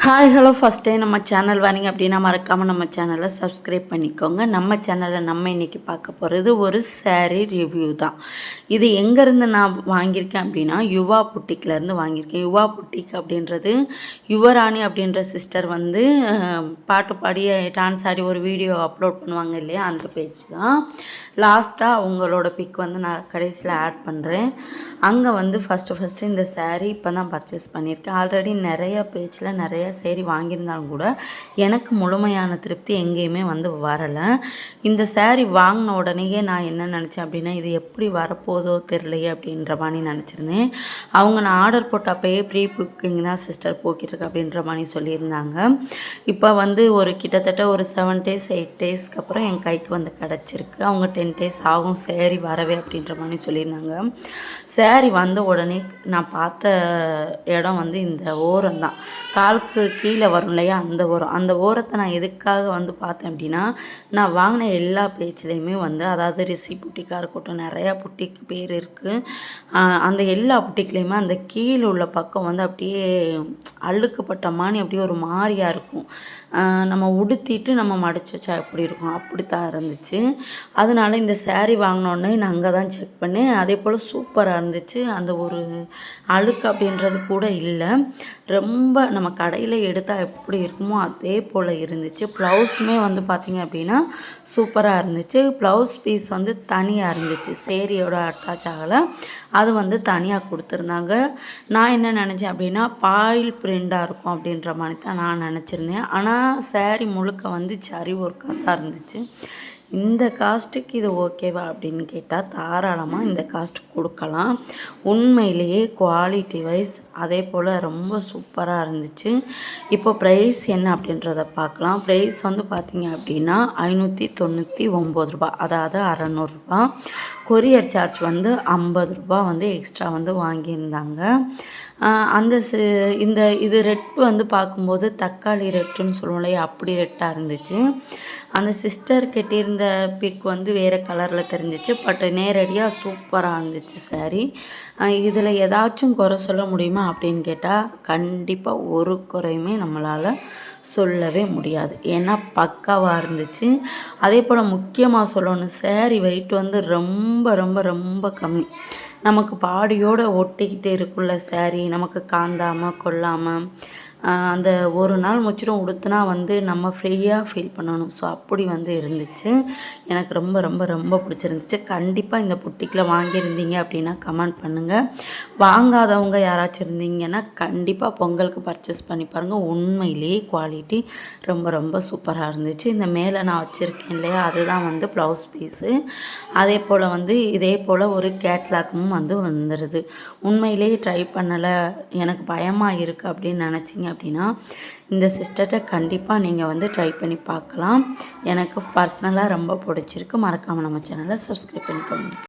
Hi hello first time நம்ம channel வரீங்க அப்படின்னா மறக்காமல் நம்ம சேனலை சப்ஸ்கிரைப் பண்ணிக்கோங்க. நம்ம சேனலில் நம்ம இன்றைக்கி பார்க்க போகிறது ஒரு சேரீ ரிவ்யூ தான். இது எங்கேருந்து நான் வாங்கியிருக்கேன் அப்படின்னா யுவா புட்டிக்லேருந்து வாங்கியிருக்கேன். யுவா புட்டிக் அப்படின்றது யுவராணி அப்படின்ற சிஸ்டர் வந்து பாட்டு பாடி டான்ஸ் ஆடி ஒரு வீடியோ அப்லோட் பண்ணுவாங்க இல்லையா அந்த பேஜ் தான். லாஸ்ட்டாக அவங்களோட பிக் வந்து நான் கடைசியில் ஆட் பண்ணுறேன் அங்கே வந்து ஃபஸ்ட்டு ஃபஸ்ட்டு இந்த சேரீ இப்போ தான் பர்ச்சேஸ் பண்ணியிருக்கேன். ஆல்ரெடி நிறைய பேஜில் நிறைய சேரீ வாங்கியிருந்தாலும் கூட எனக்கு முழுமையான திருப்தி எங்கேயுமே வந்து வரலை. இந்த சேரீ வாங்கின உடனேயே நான் என்ன நினச்சேன் அப்படின்னா இது எப்படி வரப்போதோ தெரிலையே அப்படின்ற மாதிரி நினச்சிருந்தேன். அவங்க நான் ஆர்டர் போட்ட அப்பயே ப்ரீ புக்கிங் தான் சிஸ்டர் போக்கிட்டுருக்கு அப்படின்ற மாதிரி சொல்லியிருந்தாங்க. இப்போ வந்து ஒரு கிட்டத்தட்ட ஒரு செவன் டேஸ் எயிட் டேஸ்க்கு அப்புறம் என் கைக்கு வந்து கிடச்சிருக்கு. அவங்க டென் டேஸ் ஆகும் சேரீ வரவே அப்படின்ற மாதிரி சொல்லியிருந்தாங்க. சேரீ வந்த உடனே நான் பார்த்த இடம் வந்து இந்த ஓரம் தான் காலுக்கு கீழே வரும் இல்லையா? அந்த ஓரம். அந்த ஓரத்தை நான் எதுக்காக வந்து பார்த்தேன் அப்படின்னா நான் வாங்கின எல்லா பேச்சிலையுமே வந்து அதாவது ரிசி புட்டிக்காக இருக்கட்டும் நிறையா புட்டிக்கு பேர் இருக்குது அந்த எல்லா புட்டிக்லேயுமே அந்த கீழே உள்ள பக்கம் வந்து அப்படியே அழுக்குப்பட்ட மானி அப்படியே ஒரு மாதிரியாக இருக்கும். நம்ம உடுத்திட்டு நம்ம மடிச்சு வச்சா எப்படி இருக்கும்? அப்படி தான் இருந்துச்சு. அதனால இந்த சேரீ வாங்கினோடனே நான் அங்கே தான் செக் பண்ணேன். அதே போல் சூப்பராக இருந்துச்சு. அந்த ஒரு அழுக்கு அப்படின்றது கூட இல்லை. ரொம்ப நம்ம கடையில் எடுத்தால் எப்படி இருக்குமோ அதே போல் இருந்துச்சு. ப்ளவுஸுமே வந்து பார்த்திங்க அப்படின்னா சூப்பராக இருந்துச்சு. ப்ளவுஸ் பீஸ் வந்து தனியாக இருந்துச்சு. சேரீயோட அட்டாச் ஆகலை. அது வந்து தனியாக கொடுத்துருந்தாங்க. நான் என்ன நினச்சேன் அப்படின்னா பாயில் பிரிண்டாக இருக்கும் அப்படின்ற மாதிரி தான் நான் நினச்சிருந்தேன். ஆனால் சேரீ முழுக்க வந்து சரி ஒர்க்காக தான் இருந்துச்சு. இந்த காஸ்ட்டுக்கு இது ஓகேவா அப்படின்னு கேட்டால் தாராளமாக இந்த காஸ்ட் கொடுக்கலாம். உண்மையிலேயே குவாலிட்டி வைஸ் அதே போல் ரொம்ப சூப்பராக இருந்துச்சு. இப்போ ப்ரைஸ் என்ன அப்படின்றத பார்க்கலாம். ப்ரைஸ் வந்து பார்த்திங்க அப்படின்னா ஐநூற்றி தொண்ணூற்றி ஒம்பது ரூபா அதாவது அறநூறுபா கொரியர் சார்ஜ் வந்து ஐம்பது ரூபா வந்து எக்ஸ்ட்ரா வந்து வாங்கியிருந்தாங்க. அந்த சி- இந்த இது ரெட் வந்து பார்க்கும்போது தக்காளி ரெட்டுன்னு சொல்லுவோம் அப்படி ரெட்டாக இருந்துச்சு. அந்த சிஸ்டர் கட்டியிருந்த பிக் வந்து வேறு கலரில் தெரிஞ்சிச்சு பட் நேரடியாக சூப்பராக இருந்துச்சு சாரி இதில் ஏதாச்சும் குறை சொல்ல முடியுமா அப்படின்னு கேட்டால் கண்டிப்பாக ஒரு குறையுமே நம்மளால் சொல்லவே முடியாது. ஏன்னா பக்காவாக இருந்துச்சு. அதே போல் முக்கியமாக சொல்லணும் saree வெயிட் வந்து ரொம்ப ரொம்ப ரொம்ப ரொம்ப கம்மி. நமக்கு பாடியோடு ஒட்டிக்கிட்டு இருக்குள்ள சாரி நமக்கு காந்தாமல் கொள்ளாமல் அந்த ஒரு நாள் முச்சிடும் உடுத்துனா வந்து நம்ம ஃப்ரீயாக ஃபீல் பண்ணணும். ஸோ அப்படி வந்து இருந்துச்சு. எனக்கு ரொம்ப ரொம்ப ரொம்ப பிடிச்சிருந்துச்சு. கண்டிப்பாக இந்த புட்டிக்கில் வாங்கியிருந்தீங்க அப்படின்னா கமெண்ட் பண்ணுங்கள் வாங்காதவங்க யாராச்சும் இருந்தீங்கன்னா கண்டிப்பாக பொங்கலுக்கு பர்ச்சேஸ் பண்ணி பாருங்கள் உண்மையிலேயே குவாலிட்டி ரொம்ப ரொம்ப சூப்பராக இருந்துச்சு. இந்த மேலே நான் வச்சுருக்கேன் இல்லையா? அதுதான் வந்து ப்ளவுஸ் பீஸு அதே போல் வந்து இதே போல் ஒரு கேட்லாக்கும் வந்து வந்துடுது உண்மையிலேயே ட்ரை பண்ணலை. எனக்கு பயமாக இருக்குது அப்படின்னு நினச்சிங்க அப்படின்னா இந்த சிஸ்டர்கிட்ட கண்டிப்பாக நீங்கள் வந்து ட்ரை பண்ணி பார்க்கலாம். எனக்கு பர்சனலாக ரொம்ப பிடிச்சிருக்கு. மறக்காமல் நம்ம சேனலை சப்ஸ்கிரைப் பண்ணிக்கோங்க.